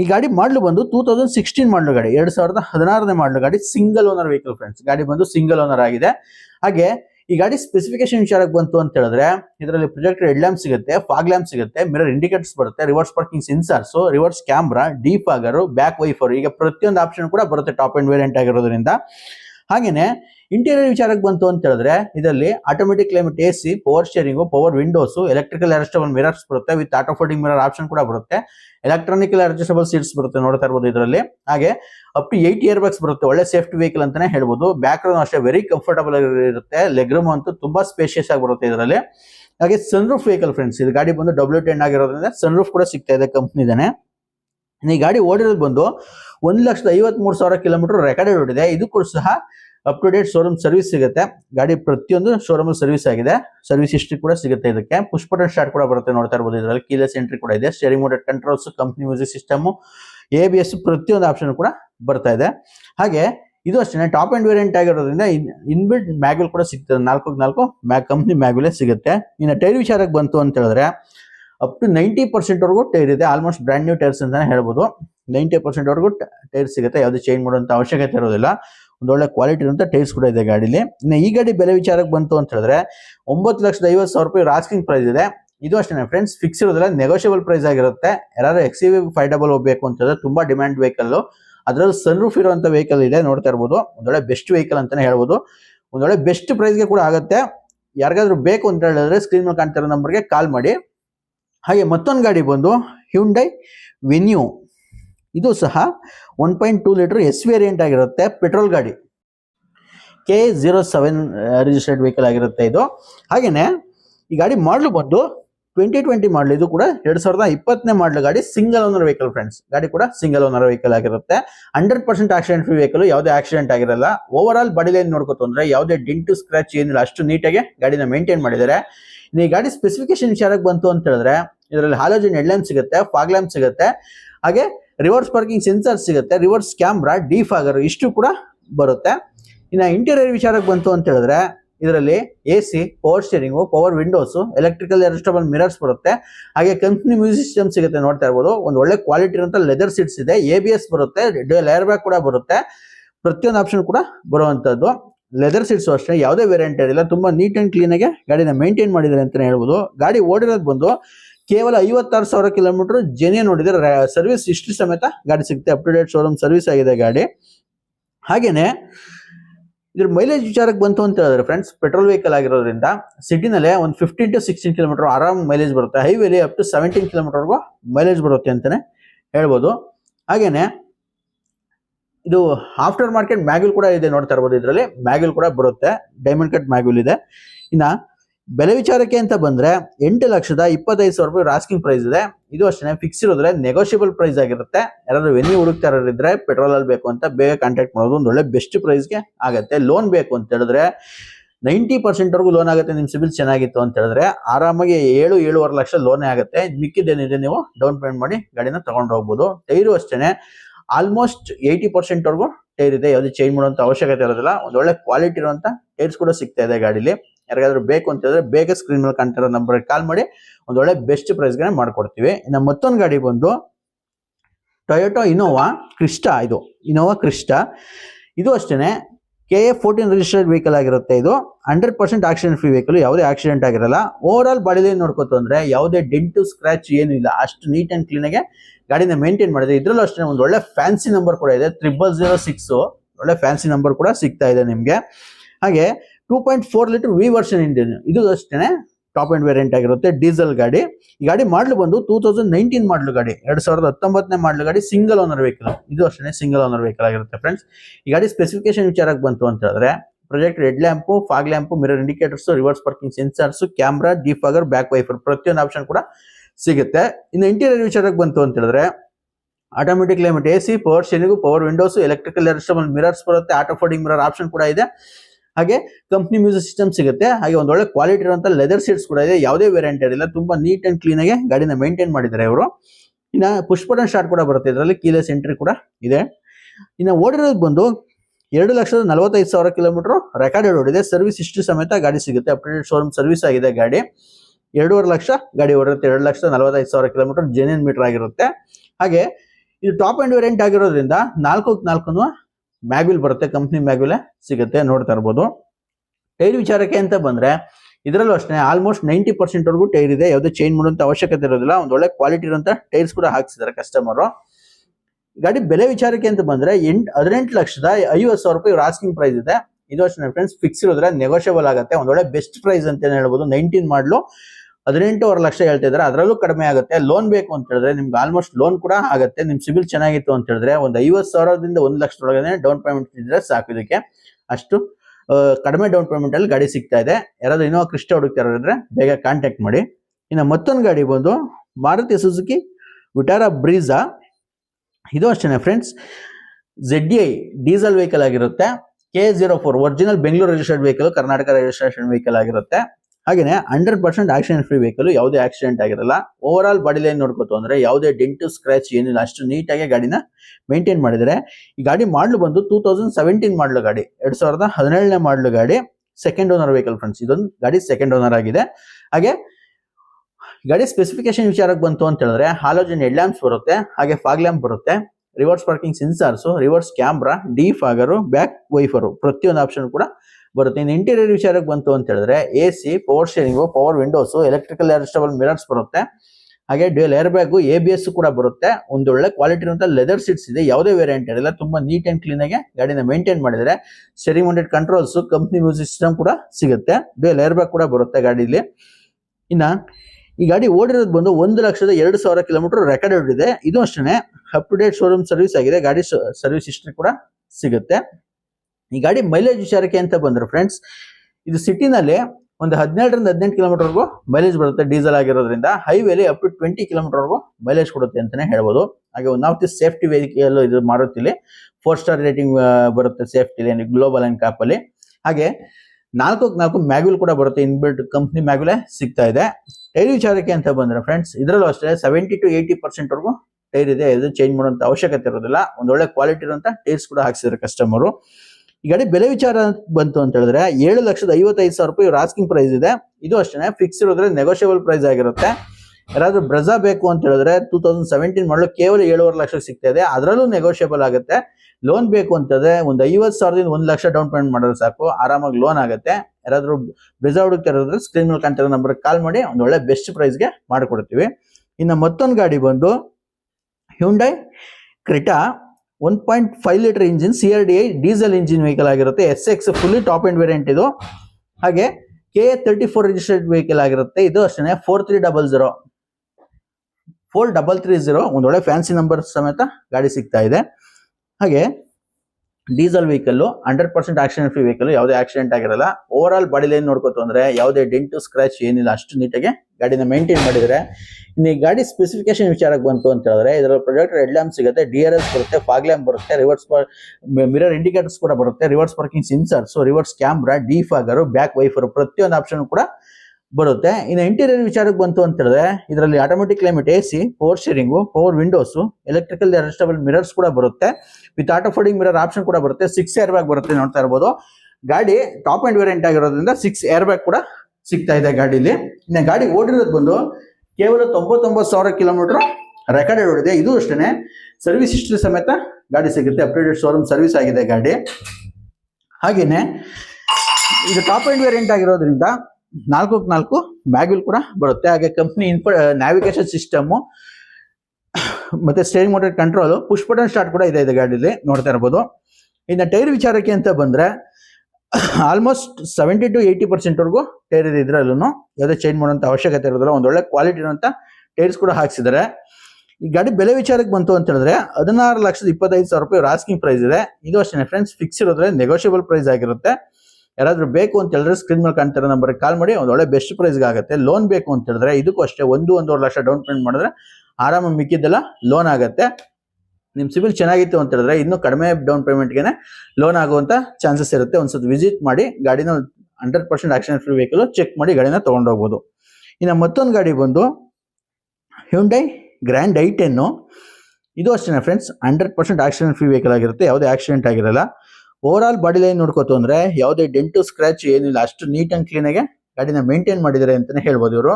ಈ ಗಾಡಿ ಮಾಡಲು ಬಂದು ಟೂ ತೌಸಂಡ್ ಸಿಕ್ಸ್ಟೀನ್ ಮಾಡಲು ಗಾಡಿ, ಎರಡು ಸಾವಿರದ ಹದಿನಾರನೇ ಮಾಡಲು ಗಾಡಿ ಸಿಂಗಲ್ ಓನರ್ ವೆಹಿಕಲ್ ಫ್ರೆಂಡ್ಸ್ ಗಾಡಿ ಬಂದು ಸಿಂಗಲ್ ಓನರ್ ಆಗಿದೆ. ಹಾಗೆ ಈ ಗಾಡಿ ಸ್ಪೆಸಿಫಿಕೇಶನ್ ವಿಚಾರಕ್ಕೆ ಬಂತು ಅಂತ ಹೇಳಿದ್ರೆ, ಇದರಲ್ಲಿ ಪ್ರೊಜೆಕ್ಟ್ ಹೆಡ್ ಲ್ಯಾಂಪ್ ಸಿಗುತ್ತೆ ಫಾಗ್ ಲ್ಯಾಂಪ್ ಸಿಗುತ್ತೆ ಮಿರರ್ ಇಂಡಿಕೇಟರ್ಸ್ ಬರುತ್ತೆ reverse parking sensors reverse camera defogger back wiper ಈಗ ಪ್ರತಿಯೊಂದು ಆಪ್ಷನ್ ಕೂಡ ಬರುತ್ತೆ ಟಾಪ್ ಅಂಡ್ ವೇರಿಯಂಟ್ ಆಗಿರೋದ್ರಿಂದ. ಹಾಗೇನೆ ಇಂಟೀರಿಯರ್ ವಿಚಾರಕ್ಕೆ ಬಂತು ಅಂತ ಹೇಳಿದ್ರೆ, ಇದರಲ್ಲಿ automatic climate A C power steering power windows electrical adjustable mirrors ಬರುತ್ತೆ with auto folding mirror option ಕೂಡ ಬರುತ್ತೆ. ಎಲೆಕ್ಟ್ರಾನಿಕಲ್ ಅಡ್ಜಸ್ಟಬಲ್ ಸೀಟ್ಸ್ ಬರುತ್ತೆ, ನೋಡ್ತಾ ಇರ್ಬೋದು ಇದರಲ್ಲಿ. ಹಾಗೆ up to eight air bags ಬರುತ್ತೆ, ಒಳ್ಳೆ ಸೇಫ್ಟಿ ವೆಹಿಕಲ್ ಅಂತಾನೆ ಹೇಳ್ಬೋದು. ಬ್ಯಾಕ್ ಅಷ್ಟೇ ವೆರಿ ಕಂಫರ್ಟಬಲ್ ಇರುತ್ತೆ ಲೆಗ್ ರೂಮ್ ಅಂತೂ ತುಂಬಾ ಸ್ಪೇಷಿಯಸ್ ಆಗಿ ಬರುತ್ತೆ ಇದರಲ್ಲಿ. ಹಾಗೆ ಸನ್ರೂಫ್ ವೆಹಿಕಲ್ ಫ್ರೆಂಡ್ಸ್ ಇದು ಗಾಡಿ ಬಂದು ಡಬ್ಲ್ಯೂ ಟೆನ್ ಆಗಿರೋದ್ರಿಂದ ಸನ್ರೂಫ್ ಕೂಡ ಸಿಗ್ತಾ ಇದೆ ಕಂಪ್ನಿದಾನೆ ಈ ಗಾಡಿ ಓಡಿರೋದು ಬಂದು ಒಂದು ಲಕ್ಷದ ಐವತ್ಮೂರು ಸಾವಿರ ಕಿಲೋಮೀಟರ್ ರೆಕಾರ್ಡೆಡ್ ಓಡಿದೆ ಇದು ಕೂಡ ಸಹ up to date showroom service ಸಿಗುತ್ತೆ. ಗಾಡಿ ಪ್ರತಿಯೊಂದು ಶೋರೂಮ್ ಸರ್ವಿಸ್ ಆಗಿದೆ. ಸರ್ವಿಸ್ ಹಿಸ್ಟ್ರಿ ಕೂಡ ಸಿಗುತ್ತೆ ಇದಕ್ಕೆ. ಪುಷ್ ಬಟನ್ ಸ್ಟಾರ್ಟ್ ಕೂಡ ಬರುತ್ತೆ ನೋಡ್ತಾ ಇರ್ಬೋದು ಇದರಲ್ಲಿ. ಕೀಲೆಸ್ ಎಂಟ್ರಿ ಕೂಡ ಇದೆ. Steering mounted controls company music system A B S ಪ್ರತಿಯೊಂದು ಆಪ್ಷನ್ ಕೂಡ ಬರ್ತಾ ಇದೆ. ಹಾಗೆ ಇದು ಅಷ್ಟೇ. ಟಾಪ್ ಅಂಡ್ ವೇರಿಯಂಟ್ ಆಗಿರೋದ್ರಿಂದ ಇನ್ಬಿಲ್ಡ್ ಮ್ಯಾಗ್ವಿಲ್ ಕೂಡ ಸಿಗ್ತದೆ. ನಾಲ್ಕು ನಾಲ್ಕು ಮ್ಯಾಗ್ ಕಂಪ್ನಿ ಮ್ಯಾಗ್ವಿಲೇ ಸಿಗುತ್ತೆ. ಇನ್ನು ಟೈರ್ ವಿಚಾರಕ್ಕೆ ಬಂತು ಅಂತ ಹೇಳಿದ್ರೆ ಅಪ್ ಟು ನೈಂಟಿ ಪರ್ಸೆಂಟ್ ವರೆಗೂ ಟೈರ್ ಇದೆ. ಆಲ್ಮೋಸ್ಟ್ ಬ್ರ್ಯಾಂಡ್ ನ್ಯೂ ಟೈರ್ಸ್ ಅಂತಾನೆ ಹೇಳ್ಬೋದು. ನೈಂಟಿ ಪರ್ಸೆಂಟ್ ವರೆಗೂ ಟೈರ್ ಸಿಗುತ್ತೆ. ಯಾವುದೇ ಚೇಂಜ್ ಮಾಡುವಂಥ ಅವಶ್ಯಕತೆ ಇರೋದಿಲ್ಲ. ಒಂದೊಳ್ಳೆ ಕ್ವಾಲಿಟಿ ಇರುವಂಥ ಟೈರ್ಸ್ ಕೂಡ ಇದೆ ಗಾಡಿಲಿ. ಇನ್ನು ಈ ಗಾಡಿ ಬೆಲೆ ವಿಚಾರಕ್ಕೆ ಬಂತು ಅಂತ ಹೇಳಿದ್ರೆ ಒಂಬತ್ತು ಲಕ್ಷದ ಐವತ್ತು ಸಾವಿರ ರೂಪಾಯಿ ರಾಸ್ಕಿಂಗ್ ಪ್ರೈಸ್ ಇದೆ. ಇದು ಅಷ್ಟೇ ಫ್ರೆಂಡ್ಸ್ ಫಿಕ್ಸ್ ಇರೋದಿಲ್ಲ. ನೆಗೋಷಿಯಬಲ್ ಪ್ರೈಸ್ ಆಗಿರುತ್ತೆ. ಯಾರು ಎಕ್ಸ್ ವಿ ಫೈವ್ ಡಬಲ್ ಹೋಗ್ಬೇಕು ಅಂತಂದ್ರೆ ತುಂಬಾ ಡಿಮ್ಯಾಂಡ್ ವೆಹಿಕಲ್ ಅದರಲ್ಲಿ ಸನ್ ರೂಫ್ ಇರುವಂತ ವೆಹಿಕಲ್ ಇದೆ. ನೋಡ್ತಾ ಇರ್ಬೋದು. ಒಂದೊಳ್ಳೆ ಬೆಸ್ಟ್ ವೆಹಿಕಲ್ ಅಂತಾನೆ ಹೇಳ್ಬೋದು. ಒಂದೊಳ್ಳೆ ಬೆಸ್ಟ್ ಪ್ರೈಸ್ಗೆ ಕೂಡ ಆಗುತ್ತೆ. ಯಾರಿಗಾದ್ರೂ ಬೇಕು ಅಂತ ಹೇಳಿದ್ರೆ ಸ್ಕ್ರೀನ್ ಮೇಲೆ ಕಾಣ್ತಿರೋ ನಂಬರ್ಗೆ ಕಾಲ್ ಮಾಡಿ. ಹಾಗೆ ಮತ್ತೊಂದು ಗಾಡಿ ಬಂದು ಹ್ಯುಂಡೈ ವೆನ್ಯೂ ಇದು ಸಹ one point two litre S variant ಆಗಿರುತ್ತೆ ಪೆಟ್ರೋಲ್ ಗಾಡಿ. K zero seven registered vehicle ಆಗಿರುತ್ತೆ ಇದು. ಹಾಗೆಯೇ ಈ ಗಾಡಿ ಮಾಡಲು ಬಂದು ಟ್ವೆಂಟಿ ಟ್ವೆಂಟಿ ಮಾಡಲು ಇದು ಕೂಡ ಎರಡು ಸಾವಿರದ ಇಪ್ಪತ್ತನೇ ಮಾಡಲು ಗಾಡಿ ಸಿಂಗಲ್ ಓನರ್ ವೆಹಿಕಲ್ ಫ್ರೆಂಡ್ಸ್ ಗಾಡಿ ಕೂಡ ಸಿಂಗಲ್ ಓನರ್ ವೆಹಿಕಲ್ ಆಗಿರುತ್ತೆ. Hundred percent accident free vehicle ಯಾವುದೇ ಆಕ್ಸಿಡೆಂಟ್ ಆಗಿರಲ್ಲ. ಓವರ್ ಆಲ್ ಬಡಿಲೇನು ಲೈನ್ ನೋಡ್ಕೊತು ಯಾವುದೇ ಡಿಂಟು ಸ್ಕ್ರಾಚ್ ಏನಿಲ್ಲ, ಅಷ್ಟು ನೀಟಾಗಿ ಗಾಡಿನ ಮೇಂಟೈನ್ ಮಾಡಿದ್ದಾರೆ. ಈ ಗಾಡಿ ಸ್ಪೆಸಿಫಿಕೇಶನ್ ವಿಚಾರಕ್ಕೆ ಬಂತು ಅಂತ ಹೇಳಿದ್ರೆ, ಇದರಲ್ಲಿ ಹಾಲೋಜನ್ ಹೆಡ್ ಲ್ಯಾಂಪ್ ಸಿಗುತ್ತೆ ಫಾಗ್ ಲ್ಯಾಂಪ್ ಸಿಗುತ್ತೆ, ಹಾಗೆ ರಿವರ್ಸ್ ಪಾರ್ಕಿಂಗ್ ಸೆನ್ಸರ್ ಸಿಗುತ್ತೆ ರಿವರ್ಸ್ ಕ್ಯಾಮ್ರಾ ಡಿಫಾಗರ್ ಇಷ್ಟು ಕೂಡ ಬರುತ್ತೆ. ಇನ್ನು ಇಂಟೀರಿಯರ್ ವಿಚಾರಕ್ಕೆ ಬಂತು ಅಂತ ಹೇಳಿದ್ರೆ, ಇದರಲ್ಲಿ A C power steering power windows electrical adjustable mirrors ಬರುತ್ತೆ. ಹಾಗೆ ಕಂಪ್ನಿ ಮ್ಯೂಸಿಕ್ ಸಿಸ್ಟಮ್ ಸಿಗುತ್ತೆ ನೋಡ್ತಾ ಇರ್ಬೋದು. ಒಂದು ಒಳ್ಳೆ ಕ್ವಾಲಿಟಿ ಇರುವಂತ ಲೆದರ್ ಸೀಟ್ಸ್ ಇದೆ ಎ ಬಿ ಎಸ್ ಬರುತ್ತೆ ಏರ್ ಬ್ಯಾಗ್ ಕೂಡ ಬರುತ್ತೆ, ಪ್ರತಿಯೊಂದು ಆಪ್ಷನ್ ಕೂಡ ಬರುವಂತದ್ದು ಲೆದರ್ ಸೀಟ್ಸು ಅಷ್ಟೇ, ಯಾವುದೇ ವೇರಿಯಂಟ್ ಇರಲಿಲ್ಲ ತುಂಬ ನೀಟ್ ಆ್ಯಂಡ್ ಕ್ಲೀನಾಗೆ ಗಾಡಿನ ಮೇಂಟೈನ್ ಮಾಡಿದ್ದಾರೆ ಅಂತಲೇ ಹೇಳ್ಬೋದು. ಗಾಡಿ ಓಡಿರೋದು ಬಂದು ಕೇವಲ ಐವತ್ತಾರು ಸಾವಿರ ಕಿಲೋಮೀಟರ್ ಜೆನ್ಯ ನೋಡಿದರೆ ಸರ್ವಿಸ್ ಹಿಸ್ಟ್ರಿ ಸಮೇತ ಗಾಡಿ ಸಿಗುತ್ತೆ. Up to date showroom service ಆಗಿದೆ ಗಾಡಿ. ಹಾಗೆಯೇ ಇದ್ರ ಮೈಲೇಜ್ ವಿಚಾರಕ್ಕೆ ಬಂತು ಅಂತ ಹೇಳಿದ್ರೆ ಫ್ರೆಂಡ್ಸ್ ಪೆಟ್ರೋಲ್ ವೆಹಿಕಲ್ ಆಗಿರೋದ್ರಿಂದ ಸಿಟಿನಲ್ಲೇ ಒಂದು ಫಿಫ್ಟೀನ್ ಟು ಸಿಕ್ಸ್ಟೀನ್ ಕಿಲೋಮೀಟರ್ ಆರಾಮ್ ಮೈಲೇಜ್ ಬರುತ್ತೆ. ಹೈವೇಲಿ ಅಪ್ ಟು ಸೆವೆಂಟೀನ್ ಕಿಲೋಮೀಟರ್ವರೆಗೂ ಮೈಲೇಜ್ ಬರುತ್ತೆ ಅಂತಲೇ ಹೇಳ್ಬೋದು. ಹಾಗೇನೆ ಇದು ಆಫ್ಟರ್ ಮಾರ್ಕೆಟ್ ಮ್ಯಾಗ್ಯೂಲ್ ಕೂಡ ಇದೆ ನೋಡ್ತಾ ಇರ್ಬೋದು ಇದರಲ್ಲಿ. ಮ್ಯಾಗ್ಯೂಲ್ ಕೂಡ ಬರುತ್ತೆ. ಡೈಮಂಡ್ ಕಟ್ ಮ್ಯಾಗ್ಯೂಲ್ ಇದೆ. ಇನ್ನ ಬೆಲೆ ವಿಚಾರಕ್ಕೆ ಅಂತ ಬಂದ್ರೆ ಎಂಟು ಲಕ್ಷದ ಇಪ್ಪತ್ತೈದು ಸಾವಿರ ರೂಪಾಯಿ ರಾಸ್ಕಿಂಗ್ ಪ್ರೈಸ್ ಇದೆ. ಇದು ಅಷ್ಟೇ ಫಿಕ್ಸ್ ಇರೋದ್ರೆ ನೆಗೋಷಿಯಬಲ್ ಪ್ರೈಸ್ ಆಗಿರುತ್ತೆ. ಯಾರಾದರೂ ವೆನ್ಯೂ ಹುಡುಕ್ತಾ ಪೆಟ್ರೋಲ್ ಅಲ್ಲಿ ಬೇಕು ಅಂತ ಬೇಗ ಕಾಂಟ್ಯಾಕ್ಟ್ ಮಾಡೋದು ಒಂದು ಒಳ್ಳೆ ಬೆಸ್ಟ್ ಪ್ರೈಸ್ಗೆ ಆಗುತ್ತೆ. ಲೋನ್ ಬೇಕು ಅಂತ ಹೇಳಿದ್ರೆ ನೈಂಟಿ ಪರ್ಸೆಂಟ್ ವರೆಗೂ ಲೋನ್ ಆಗುತ್ತೆ. ನಿಮ್ ಸಿಬಿಲ್ ಚೆನ್ನಾಗಿತ್ತು ಅಂತ ಹೇಳಿದ್ರೆ ಆರಾಮಾಗಿ ಏಳು, ಏಳುವರೆ ಲಕ್ಷ ಲೋನೇ ಆಗುತ್ತೆ. ಮಿಕ್ಕಿದ್ದೇನಿದೆ ನೀವು ಡೌನ್ ಪೇಮೆಂಟ್ ಮಾಡಿ ಗಾಡಿನ ತಗೊಂಡು ಹೋಗ್ಬೋದು. ಟೈರು ಅಷ್ಟೇನೆ ಆಲ್ಮೋಸ್ಟ್ ಏಯ್ಟಿ ಪರ್ಸೆಂಟ್ ವರೆಗೂ ಟೈರ್ ಇದೆ. ಯಾವುದೇ ಚೇಂಜ್ ಮಾಡುವಂತ ಅವಶ್ಯಕತೆ ಇರೋದಿಲ್ಲ. ಒಂದು ಒಳ್ಳೆ ಕ್ವಾಲಿಟಿ ಇರುವಂತ ಟೈರ್ಸ್ ಕೂಡ ಸಿಗ್ತಾ ಇದೆ ಗಾಡಿಲಿ. ಯಾರಿಗಾದ್ರೂ ಬೇಕು ಅಂತ ಹೇಳಿದ್ರೆ ಬೇಗ ಸ್ಕ್ರೀನ್ ಮೇಲೆ ಕಾಣ್ತಿರೋ ನಂಬರ್ ಕಾಲ್ ಮಾಡಿ ಒಂದು ಒಳ್ಳೆ ಬೆಸ್ಟ್ ಪ್ರೈಸ್ಗೆ ಮಾಡ್ಕೊಡ್ತೀವಿ. ಇನ್ನು ಮತ್ತೊಂದು ಗಾಡಿ ಬಂದು ಟೊಯೋಟೋ ಇನೋವಾ ಕ್ರಿಸ್ಟಾ ಇದು. ಇನೋವಾ ಕ್ರಿಸ್ಟಾ ಇದು ಅಷ್ಟೇನೆ. K A fourteen registered vehicle ಆಗಿರುತ್ತೆ ಇದು. Hundred percent accident free vehicle ಯಾವುದೇ ಆಕ್ಸಿಡೆಂಟ್ ಆಗಿರಲ್ಲ. ಓವರ್ ಆಲ್ ಬಾಡಿ ಲೈನ್ ನೋಡ್ಕೋತು ಯಾವುದೇ ಡೆಂಟು ಸ್ಕ್ರಾಚ್ ಏನೂ ಇಲ್ಲ. ಅಷ್ಟು ನೀಟ್ ಆ್ಯಂಡ್ ಕ್ಲೀನ್ ಆಗಿ ಗಾಡಿನ ಮೇಂಟೈನ್ ಮಾಡಿದೆ ಇದರಲ್ಲೂ ಅಷ್ಟೇ ಒಂದು ಒಳ್ಳೆ ಫ್ಯಾನ್ಸಿ ನಂಬರ್ ಕೂಡ ಇದೆ ತ್ರಿಬಲ್ ಜೀರೋ ಸಿಕ್ಸ್ ಒಳ್ಳೆ ಫ್ಯಾನ್ಸಿ ನಂಬರ್ ಕೂಡ ಸಿಗ್ತಾ ಇದೆ ನಿಮಗೆ. ಹಾಗೆ two point four litre V version Indian ಇದು ಅಷ್ಟೇ ಟಾಪ್ ಅಂಡ್ ವೇರಿಯಂಟ್ ಆಗಿರುತ್ತೆ ಡೀಸೆಲ್ ಗಾಡಿ. ಈ ಗಾಡಿ ಮಾಡಲು ಬಂದು ಟೂ ತೌಸಂಡ್ ನೈನ್ಟೀನ್ ಮಾಡಲು ಗಾಡಿ, ಎರಡ್ ಸಾವಿರದ ಹತ್ತೊಂಬತ್ತನೇ ಮಾಡಲು ಗಾಡಿ ಸಿಂಗಲ್ ಓನರ್ ವೆಹಿಕಲ್ ಇದು ಅಷ್ಟೇ ಸಿಂಗಲ್ ಓನರ್ ವೆಹಿಕಲ್ ಆಗಿರುತ್ತೆ ಫ್ರೆಂಡ್ಸ್ ಈ ಗಾಡಿ ಸ್ಪೆಸಿಫಿಕೇಶನ್ ವಿಚಾರಕ್ಕೆ ಬಂತು ಅಂತ ಹೇಳಿದ್ರೆ projector head lamp fog lamp mirror indicators reverse parking sensors camera defogger back wiper ಪ್ರತಿಯೊಂದು ಆಪ್ಷನ್ ಕೂಡ ಸಿಗುತ್ತೆ. ಇನ್ನು ಇಂಟೀರಿಯರ್ ವಿಚಾರಕ್ಕೆ ಬಂತು ಅಂತ ಹೇಳಿದ್ರೆ automatic climate A C power steering power windows electrical adjustable mirrors ಬರುತ್ತೆ ಆಟೋ ಫೋಡಿಂಗ್ ಮಿರರ್ ಆಪ್ಷನ್ ಕೂಡ ಇದೆ. ಹಾಗೆ ಕಂಪ್ನಿ ಮ್ಯೂಸಿಕ್ ಸಿಸ್ಟಮ್ ಸಿಗುತ್ತೆ. ಹಾಗೆ ಒಂದು ಒಳ್ಳೆ ಕ್ವಾಲಿಟಿ ಇರುವಂತ ಲೆದರ್ ಸೀಟ್ಸ್ ಕೂಡ ಇದೆ. ಯಾವುದೇ ವೇರಿಯಂಟ್ ಇರಲಿಲ್ಲ ತುಂಬಾ ನೀಟ್ ಅಂಡ್ ಕ್ಲೀನ್ ಆಗಿ ಗಾಡಿನ ಮೇಂಟೈನ್ ಮಾಡಿದ್ದಾರೆ ಇವರು. ಇನ್ನ ಪುಷ್ ಬಟನ್ ಸ್ಟಾರ್ಟ್ ಕೂಡ ಬರುತ್ತೆ. ಇದರಲ್ಲಿ ಕೀಲೆಸ್ ಎಂಟ್ರಿ ಕೂಡ ಇದೆ. ಇನ್ನು ಓಡಿರೋದು ಬಂದು ಎರಡು ಲಕ್ಷದ ನಲವತ್ತೈದು ಸಾವಿರ ಕಿಲೋಮೀಟರ್ ರೆಕಾರ್ಡೆಡ್ ಓಡಿದೆ. ಸರ್ವಿಸ್ ಇಷ್ಟು ಸಮೇತ ಗಾಡಿ ಸಿಗುತ್ತೆ. ಅಪ್ಡೇಟೆಡ್ ಶೋರೂಮ್ ಸರ್ವಿಸ್ ಆಗಿದೆ ಗಾಡಿ. ಎರಡೂವರೆ ಲಕ್ಷ ಗಾಡಿ ಓಡಿರುತ್ತೆ. ಎರಡು ಲಕ್ಷ ನಲವತ್ತೈದು ಸಾವಿರ ಕಿಲೋಮೀಟರ್ ಜೆನ್ಯನ್ ಮೀಟರ್ ಆಗಿರುತ್ತೆ. ಹಾಗೆ ಇದು ಟಾಪ್ ಅಂಡ್ ವೇರಿಯಂಟ್ ಆಗಿರೋದ್ರಿಂದ ನಾಲ್ಕು ನಾಲ್ಕು ಮ್ಯಾಗ್ವಿಲ್ ಬರುತ್ತೆ. ಕಂಪ್ನಿ ಮ್ಯಾಗ್ವಿಲೇ ಸಿಗುತ್ತೆ ನೋಡ್ತಾ ಇರ್ಬೋದು. ಟೈರ್ ವಿಚಾರಕ್ಕೆ ಅಂತ ಬಂದ್ರೆ ಇದರಲ್ಲೂ ಅಷ್ಟೇ ಆಲ್ಮೋಸ್ಟ್ ನೈಂಟಿ ಪರ್ಸೆಂಟ್ ವರೆಗೂ ಟೈರ್ ಇದೆ. ಯಾವುದೇ ಚೇಂಜ್ ಮಾಡುವಂಥ ಅವಶ್ಯಕತೆ ಇರೋದಿಲ್ಲ. ಒಂದು ಒಳ್ಳೆ ಕ್ವಾಲಿಟಿ ಇರುವಂಥ ಟೈರ್ಸ್ ಕೂಡ ಹಾಕ್ಸಿದ್ದಾರೆ ಕಸ್ಟಮರ್ ಗಾಡಿ ಬೆಲೆ ವಿಚಾರಕ್ಕೆ ಅಂತ ಬಂದ್ರೆ ಎಂಟು ಹದಿನೆಂಟು ಲಕ್ಷದ ಐವತ್ತು ಸಾವಿರ ರೂಪಾಯಿ ಆಸ್ಕಿಂಗ್ ಪ್ರೈಸ್ ಇದೆ. ಇದು ಅಷ್ಟೇ ಫ್ರೆಂಡ್ಸ್ ಫಿಕ್ಸ್ ಇರೋದ್ರೆ ನೆಗೋಷಿಯಬಲ್ ಆಗುತ್ತೆ. ಒಂದೊಳ್ಳೆ ಬೆಸ್ಟ್ ಪ್ರೈಸ್ ಅಂತ ಹೇಳ್ಬೋದು. ನೈನ್ಟೀನ್ ಮಾಡಲು ಹದಿನೆಂಟುವರೆ ಲಕ್ಷ ಹೇಳ್ತಾ ಇದ್ದಾರೆ. ಅದರಲ್ಲೂ ಕಡಿಮೆ ಆಗುತ್ತೆ. ಲೋನ್ ಬೇಕು ಅಂತ ಹೇಳಿದ್ರೆ ನಿಮ್ಗೆ ಆಲ್ಮೋಸ್ಟ್ ಲೋನ್ ಕೂಡ ಆಗುತ್ತೆ. ನಿಮ್ ಸಿಬಿಲ್ ಚೆನ್ನಾಗಿತ್ತು ಅಂತ ಹೇಳಿದ್ರೆ ಒಂದು ಐವತ್ತು ಸಾವಿರದಿಂದ ಒಂದು ಲಕ್ಷದೊಳಗನೆ ಡೌನ್ ಪೇಮೆಂಟ್ ಇದ್ರೆ ಸಾಕು ಇದಕ್ಕೆ. ಅಷ್ಟು ಕಡಿಮೆ ಡೌನ್ ಪೇಮೆಂಟ್ ಅಲ್ಲಿ ಗಾಡಿ ಸಿಗ್ತಾ ಇದೆ. ಯಾರಾದ್ರೂ ಇನ್ನೋ ಕ್ರಿಸ್ಟ ಹುಡುಕ್ತಾರಿದ್ರೆ ಬೇಗ ಕಾಂಟ್ಯಾಕ್ಟ್ ಮಾಡಿ. ಇನ್ನು ಮತ್ತೊಂದು ಗಾಡಿ ಬಂದು ಮಾರುತಿ ಸುಜುಕಿ ವಿಟಾರಾ ಬ್ರೀಜಾ ಇದು ಅಷ್ಟೇನೆ friends Z I diesel vehicle ಆಗಿರುತ್ತೆ. K zero four original Bengaluru registered vehicle Karnataka registration vehicle ಆಗಿರುತ್ತೆ. ಹಾಗೇನೆ hundred percent accident free vehicle ಯಾವುದೇ ಆಕ್ಸಿಡೆಂಟ್ ಆಗಿರಲ್ಲ. ಓವರ್ ಆಲ್ ಬಾಡಿ ಲೈನ್ ನೋಡ್ಕೋತು ಅಂದರೆ ಯಾವುದೇ ಡೆಂಟು ಸ್ಕ್ರಾಚ್ ಏನಿಲ್ಲ. ಅಷ್ಟು ನೀಟಾಗಿ ಗಾಡಿನ ಮೇಂಟೈನ್ ಮಾಡಿದರೆ ಈ ಗಾಡಿ ಮಾಡಲು ಬಂದು ಟೂ ತೌಸಂಡ್ ಸೆವೆಂಟೀನ್ ಮಾಡಲು ಗಾಡಿ. ಎರಡು ಸಾವಿರದ ಹದಿನೇಳನೇ ಮಾಡಲು ಗಾಡಿ. ಸೆಕೆಂಡ್ ಓನರ್ ವೆಹಿಕಲ್ ಫ್ರೆಂಡ್ಸ್ ಇದೊಂದು ಗಾಡಿ ಸೆಕೆಂಡ್ ಓನರ್ ಆಗಿದೆ. ಹಾಗೆ ಗಾಡಿ ಸ್ಪೆಸಿಫಿಕೇಶನ್ ವಿಚಾರಕ್ಕೆ ಬಂತು ಅಂತ ಹೇಳಿದ್ರೆ ಹಾಲೋಜನ್ ಹೆಡ್ ಲ್ಯಾಂಪ್ಸ್ ಬರುತ್ತೆ, ಹಾಗೆ ಫಾಗ್ ಲ್ಯಾಂಪ್ ಬರುತ್ತೆ reverse parking sensors reverse camera defogger back wiper ಪ್ರತಿಯೊಂದು ಆಪ್ಷನ್ ಕೂಡ ಬರುತ್ತೆ. ಇನ್ನು ಇಂಟೀರಿಯರ್ ವಿಚಾರಕ್ಕೆ ಬಂತು ಅಂತ ಹೇಳಿದ್ರೆ A C power steering power windows electrical adjustable mirrors ಬರುತ್ತೆ. ಹಾಗೆ dual air bag A B S ಕೂಡ ಬರುತ್ತೆ. ಒಂದು ಒಳ್ಳೆ ಕ್ವಾಲಿಟಿ ಇರುವಂತ ಲೆದರ್ ಸೀಟ್ಸ್ ಇದೆ. ಯಾವುದೇ ವೇರಿಯಂಟ್ ಇರಲ್ಲ ತುಂಬಾ ನೀಟ್ ಅಂಡ್ ಕ್ಲೀನ್ ಆಗಿ ಗಾಡಿನ ಮೇಂಟೈನ್ ಮಾಡಿದರೆ steering mounted controls company music system ಕೂಡ ಸಿಗುತ್ತೆ. ಡ್ಯೂಯಲ್ ಏರ್ ಬ್ಯಾಗ್ ಕೂಡ ಬರುತ್ತೆ ಗಾಡಿಲಿ. ಇನ್ನ ಈ ಗಾಡಿ ಓಡಿರೋದು ಬಂದು ಒಂದು ಲಕ್ಷದ ಎರಡು ಸಾವಿರ ಕಿಲೋಮೀಟರ್ ರೆಕಾರ್ಡ್ ಇದೆ. ಇದು ಅಷ್ಟೇ up to date showroom service ಆಗಿದೆ. ಗಾಡಿ ಸರ್ವಿಸ್ ಹಿಸ್ಟ್ರಿ ಕೂಡ ಸಿಗುತ್ತೆ. ಈ ಗಾಡಿ ಮೈಲೇಜ್ ವಿಚಾರಕ್ಕೆ ಅಂತ ಬಂದ್ರೆ ಫ್ರೆಂಡ್ಸ್ ಇದು ಸಿಟಿನಲ್ಲಿ ಒಂದು ಹದಿನೇಳರಿಂದ ಹದಿನೆಂಟು ಕಿಲೋಮೀಟರ್ವರೆಗೂ ಮೈಲೇಜ್ ಬರುತ್ತೆ ಡೀಸೆಲ್ ಆಗಿರೋದ್ರಿಂದ. ಹೈವೇಲಿ ಅಪ್ ಟು ಟ್ವೆಂಟಿ ಕಿಲೋಮೀಟರ್ವರೆಗೂ ಮೈಲೇಜ್ ಕೊಡುತ್ತೆ ಅಂತಾನೆ ಹೇಳ್ಬೋದು. ಹಾಗೆ ಒನ್ ಆಫ್ ಸೇಫ್ಟಿ ವೆಹಿಕಲ್ ಇದು ಮಾರುತ್ತಿಲಿ ಫೋರ್ ಸ್ಟಾರ್ ರೇಟಿಂಗ್ ಬರುತ್ತೆ ಸೇಫ್ಟಿಲಿ ಗ್ಲೋಬಲ್ ಆ್ಯಂಡ್ ಕ್ಯಾಪಲ್ಲಿ ಹಾಗೆ ನಾಲ್ಕು ನಾಲ್ಕು ಮ್ಯಾಗ್ಯೂಲ್ ಕೂಡ ಬರುತ್ತೆ ಇನ್ಬಿಲ್ಟ್ ಕಂಪ್ನಿ ಮ್ಯಾಗ್ಯೂಲೇ ಸಿಗ್ತಾ ಇದೆ. ಟೈರ್ ವಿಚಾರಕ್ಕೆ ಅಂತ ಬಂದರೆ ಫ್ರೆಂಡ್ಸ್ ಇದರಲ್ಲೂ ಅಷ್ಟೇ ಸೆವೆಂಟಿ ಟು ಏಯ್ಟಿ ಪರ್ಸೆಂಟ್ವರೆಗೂ ಟೈರ್ ಇದೆ. ಇದು ಚೇಂಜ್ ಮಾಡುವಂಥ ಅವಶ್ಯಕತೆ ಇರೋದಿಲ್ಲ. ಒಂದೊಳ್ಳೆ ಕ್ವಾಲಿಟಿ ಇರುವಂಥ ಟೈರ್ಸ್ ಕೂಡ ಹಾಕ್ಸಿದ್ರೆ ಕಸ್ಟಮರು ಈ ಗಾಡಿ ಬೆಲೆ ವಿಚಾರ ಬಂತು ಅಂತ ಹೇಳಿದ್ರೆ ಏಳು ಲಕ್ಷದ ಐವತ್ತೈದು ಸಾವಿರ ರೂಪಾಯಿ ಆಸ್ಕಿಂಗ್ ಪ್ರೈಸ್ ಇದೆ. ಇದು ಅಷ್ಟೇ ಫಿಕ್ಸ್ ಇರೋದ್ರೆ ನೆಗೋಷಿಯಬಲ್ ಪ್ರೈಸ್ ಆಗಿರುತ್ತೆ. ಯಾರಾದ್ರೂ ಬ್ರಜಾ ಬೇಕು ಅಂತ ಹೇಳಿದ್ರೆ ಟೂ ತೌಸಂಡ್ ಸೆವೆಂಟೀನ್ ಮಾಡಲು ಕೇವಲ ಏಳುವರೆ ಲಕ್ಷ ಸಿಗ್ತಾ ಇದೆ. ಅದರಲ್ಲೂ ನೆಗೋಷಿಯಬಲ್ ಆಗುತ್ತೆ. ಲೋನ್ ಬೇಕು ಅಂತಂದ್ರೆ ಒಂದು ಐವತ್ತು ಸಾವಿರದಿಂದ ಒಂದು ಲಕ್ಷ ಡೌನ್ ಪೇಮೆಂಟ್ ಮಾಡಿದ್ರೆ ಸಾಕು. ಆರಾಮಾಗಿ ಲೋನ್ ಆಗುತ್ತೆ. ಯಾರಾದರೂ ಬ್ರೆಜಾ ಹುಡುಕ್ತಾ ಇರೋದ್ರೆ ಸ್ಕ್ರೀನ್ ಮೇಲೆ ಕಾಣ್ತಿರೋ ನಂಬರ್ಗೆ ಕಾಲ್ ಮಾಡಿ, ಒಂದು ಒಳ್ಳೆ ಬೆಸ್ಟ್ ಪ್ರೈಸ್ಗೆ ಮಾಡಿಕೊಡ್ತೀವಿ. ಇನ್ನು ಮತ್ತೊಂದು ಗಾಡಿ ಬಂದು Hyundai Creta one point five litre engine C R D I diesel engine vehicle ಆಗಿರುತ್ತೆ. S X fully top end variant ಇದು. ಹಾಗೆ K A thirty four registered vehicle ಆಗಿರುತ್ತೆ. ಇದು ಅಷ್ಟೇ four three double zero four double three zero ಒಂದೊಳ್ಳೆ fancy number ಸಮೇತ ಗಾಡಿ ಸಿಗ್ತಾ ಇದೆ. ಹಾಗೆ diesel vehicle, hundred percent accident free vehicle, ಯಾವುದೇ ಆಕ್ಸಿಡೆಂಟ್ ಆಗಿರಲ್ಲ. ಓವರ್ ಆಲ್ ಬಾಡಿ ಲೈನ್ ನೋಡ್ಕೋತು ಅಂದ್ರೆ ಯಾವುದೇ ಡೆಂಟು ಸ್ಕ್ರಾಚ್ ಏನಿಲ್ಲ, ಅಷ್ಟು ನೀಟಾಗಿ ಗಾಡಿನ ಮೇಂಟೈನ್ ಮಾಡಿದ್ರೆ. ಇನ್ನು ಈ ಗಾಡಿ ಸ್ಪೆಸಿಫಿಕೇಶನ್ ವಿಚಾರಕ್ಕೆ ಬಂತು ಅಂತ ಹೇಳಿದ್ರೆ ಇದರ ಪ್ರೊಜೆಕ್ಟ್ ರೆಡ್ ಲ್ಯಾಂಪ್ ಸಿಗುತ್ತೆ ಡಿ ಆರ್ ಎಸ್ ಬರುತ್ತೆ ಫಾಗ್ ಲ್ಯಾಂಪ್ ಬರುತ್ತೆ ರಿವರ್ಸ್ ಮಿರರ್ ಇಂಡಿಕೇಟರ್ಸ್ ಕೂಡ ಬರುತ್ತೆ reverse parking sensors reverse camera defogger back wiper ಪ್ರತಿಯೊಂದು ಆಪ್ಷನ್ ಕೂಡ ಬರುತ್ತೆ. ಇನ್ನು ಇಂಟೀರಿಯರ್ ವಿಚಾರಕ್ಕೆ ಬಂತು ಅಂತ ಹೇಳಿದ್ರೆ, ಇದರಲ್ಲಿ automatic climate A C power steering power windows electrical adjustable mirrors ಕೂಡ ಬರುತ್ತೆ. ವಿತ್ ಆಟೋ ಮಿರರ್ ಆಪ್ಷನ್ ಕೂಡ ಬರುತ್ತೆ. ಸಿಕ್ಸ್ ಏರ್ ಬ್ಯಾಗ್ ಬರುತ್ತೆ ನೋಡ್ತಾ ಇರ್ಬೋದು. ಗಾಡಿ ಟಾಪ್ ಆ್ಯಂಡ್ ವೇರಿಯಂಟ್ ಆಗಿರೋದ್ರಿಂದ ಸಿಕ್ಸ್ ಏರ್ ಬ್ಯಾಗ್ ಕೂಡ ಸಿಗ್ತಾ ಇದೆ ಗಾಡೀಲಿ. ಇನ್ನು ಗಾಡಿ ಓಡಿರೋದು ಬಂದು ಕೇವಲ ತೊಂಬತ್ತೊಂಬತ್ತು ಸಾವಿರ ಕಿಲೋಮೀಟರ್ ರೆಕಾರ್ಡೆಡ್ ಓಡಿದೆ. ಇದು ಅಷ್ಟೇ ಸರ್ವಿಸ್ ಇಷ್ಟು ಸಮೇತ ಗಾಡಿ ಸಿಗುತ್ತೆ. ಅಪ್ಡೇಟೆಡ್ ಶೋರೂಮ್ ಸರ್ವಿಸ್ ಆಗಿದೆ ಗಾಡಿ. ಹಾಗೆಯೇ ಇದು ಟಾಪ್ ಆ್ಯಂಡ್ ವೇರಿಯಂಟ್ ಆಗಿರೋದ್ರಿಂದ ನಾಲ್ಕು ನಾಲ್ಕು ಮ್ಯಾಗ್ಯೂಲ್ ಕೂಡ ಬರುತ್ತೆ. ಹಾಗೆ ಕಂಪ್ನಿ ಇನ್ಫೋ ನ್ಯಾವಿಗೇಷನ್ ಸಿಸ್ಟಮು ಮತ್ತೆ steering mounted control push button start ಕೂಡ ಇದೆ ಇದೆ ಗಾಡಿಲಿ, ನೋಡ್ತಾ ಇರ್ಬೋದು. ಇನ್ನು ಟೈರ್ ವಿಚಾರಕ್ಕೆ ಅಂತ ಬಂದ್ರೆ almost seventy to eighty percent ವರೆಗೂ ಟೈರ್ ಇದೆ ಇದ್ರಲ್ಲೂ ಯಾವುದೇ ಚೇಂಜ್ ಮಾಡೋಂಥ ಅವಶ್ಯಕತೆ ಇರೋದಿಲ್ಲ, ಒಂದು ಒಳ್ಳೆ ಕ್ವಾಲಿಟಿ ಇರುವಂತ ಟೈರ್ಸ್ ಕೂಡ ಹಾಕ್ಸಿದ್ದಾರೆ. ಈ ಗಾಡಿ ಬೆಲೆ ವಿಚಾರಕ್ಕೆ ಬಂತು ಅಂತ ಹೇಳಿದ್ರೆ, ಹದಿನಾರು ಲಕ್ಷದ ಇಪ್ಪತ್ತೈದು ಸಾವಿರ ರೂಪಾಯಿ ಆಸ್ಕಿಂಗ್ ಪ್ರೈಸ್ ಇದೆ. ಇದು ಅಷ್ಟೇ ಫ್ರೆಂಡ್ಸ್ ಫಿಕ್ಸ್ ಇರೋದ್ರೆ ನೆಗೋಷಿಯಬಲ್ ಪ್ರೈಸ್ ಆಗಿರುತ್ತೆ. ಯಾರಾದ್ರೂ ಬೇಕು ಅಂತ ಹೇಳಿದ್ರೆ ಸ್ಕ್ರೀನ್ ಮೇಲೆ ಕಾಣ್ತಿರೋ ನಂಬರ್ಗೆ ಕಾಲ್ ಮಾಡಿ, ಒಂದು ಒಳ್ಳೆ ಬೆಸ್ಟ್ ಪ್ರೈಸ್ಗೆ ಆಗುತ್ತೆ. ಲೋನ್ ಬೇಕು ಅಂತ ಹೇಳಿದ್ರೆ ಇದಕ್ಕೂ ಅಷ್ಟೇ ಒಂದು, ಒಂದೂವರೆ ಲಕ್ಷ ಡೌನ್ ಪೇಮೆಂಟ್ ಮಾಡಿದ್ರೆ ಆರಾಮಾಗಿ ಮಿಕ್ಕಿದ್ದೆಲ್ಲ ಲೋನ್ ಆಗುತ್ತೆ. ನಿಮ್ಮ ಸಿಬಿಲ್ ಚೆನ್ನಾಗಿತ್ತು ಅಂತ ಹೇಳಿದ್ರೆ ಇನ್ನೂ ಕಡಿಮೆ ಡೌನ್ ಪೇಮೆಂಟ್ಗೆ ಲೋನ್ ಆಗುವಂತ ಚಾನ್ಸಸ್ ಇರುತ್ತೆ. ಒಂದ್ಸತಿ ವಿಸಿಟ್ ಮಾಡಿ, ಗಾಡಿನ hundred percent accident free vehicle check ಮಾಡಿ ಗಾಡಿನ ತಗೊಂಡೋಗ್ಬೋದು ಇನ್ನು ಮತ್ತೊಂದು ಗಾಡಿ ಬಂದು ಹ್ಯುಂಡೈ ಗ್ರ್ಯಾಂಡ್ ಐ ಟೆನ್ನು ಇದು ಅಷ್ಟೇ friends hundred percent accident free vehicle ಆಗಿರುತ್ತೆ. ಯಾವುದೇ ಆಕ್ಸಿಡೆಂಟ್ ಆಗಿರಲ್ಲ. ಓವರ್ ಆಲ್ ಬಾಡಿ ಲೈನ್ ನೋಡ್ಕೋತು ಅಂದ್ರೆ ಯಾವುದೇ ಡೆಂಟು ಸ್ಕ್ರಾಚ್ ಏನಿಲ್ಲ, ಅಷ್ಟು ನೀಟ್ ಅಂಡ್ ಕ್ಲೀನ್ ಆಗಿ ಗಾಡಿನ ಮೇಂಟೈನ್ ಮಾಡಿದ್ದಾರೆ ಅಂತಾನೆ ಹೇಳ್ಬೋದು ಇವರು.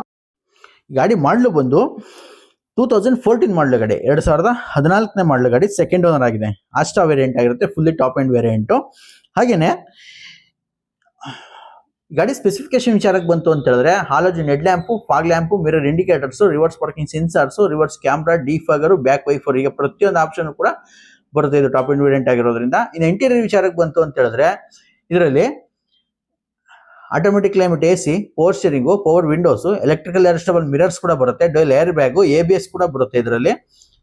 ಗಾಡಿ ಮಾಡಲು ಬಂದು ಟೂ ತೌಸಂಡ್ ಫೋರ್ಟೀನ್ ಮಾಡಲು ಗಾಡಿ, ಎರಡು ಸಾವಿರದ ಹದಿನಾಲ್ಕನೇ ಮಾಡಲು ಗಾಡಿ ಸೆಕೆಂಡ್ ಓನರ್ ಆಗಿದೆ. ಆಸ್ಟಾ ವೇರಿಯಂಟ್ ಆಗಿರುತ್ತೆ ಫುಲ್ಲಿ ಟಾಪ್ ಆ್ಯಂಡ್ ವೇರಿಯಂಟು ಹಾಗೆಯೇ ಗಾಡಿ ಸ್ಪೆಸಿಫಿಕೇಶನ್ ವಿಚಾರಕ್ಕೆ ಬಂತು ಅಂತ ಹೇಳಿದ್ರೆ halogen head lamp fog lamp mirror indicators reverse parking sensors reverse camera defogger back wiper ಈಗ ಪ್ರತಿಯೊಂದು ಆಪ್ಷನ್ ಕೂಡ ಬರುತ್ತೆ, ಇದು ಟಾಪ್ ಇನ್ವಿಡೆಂಟ್ ಆಗಿರೋದ್ರಿಂದ. ಇನ್ನು ಇಂಟೀರಿಯರ್ ವಿಚಾರಕ್ಕೆ ಬಂತು ಅಂತ ಹೇಳಿದ್ರೆ, ಇದರಲ್ಲಿ automatic climate A C power steering power windows electrical adjustable mirrors ಕೂಡ ಬರುತ್ತೆ dual air bag A B S ಕೂಡ ಬರುತ್ತೆ ಇದರಲ್ಲಿ.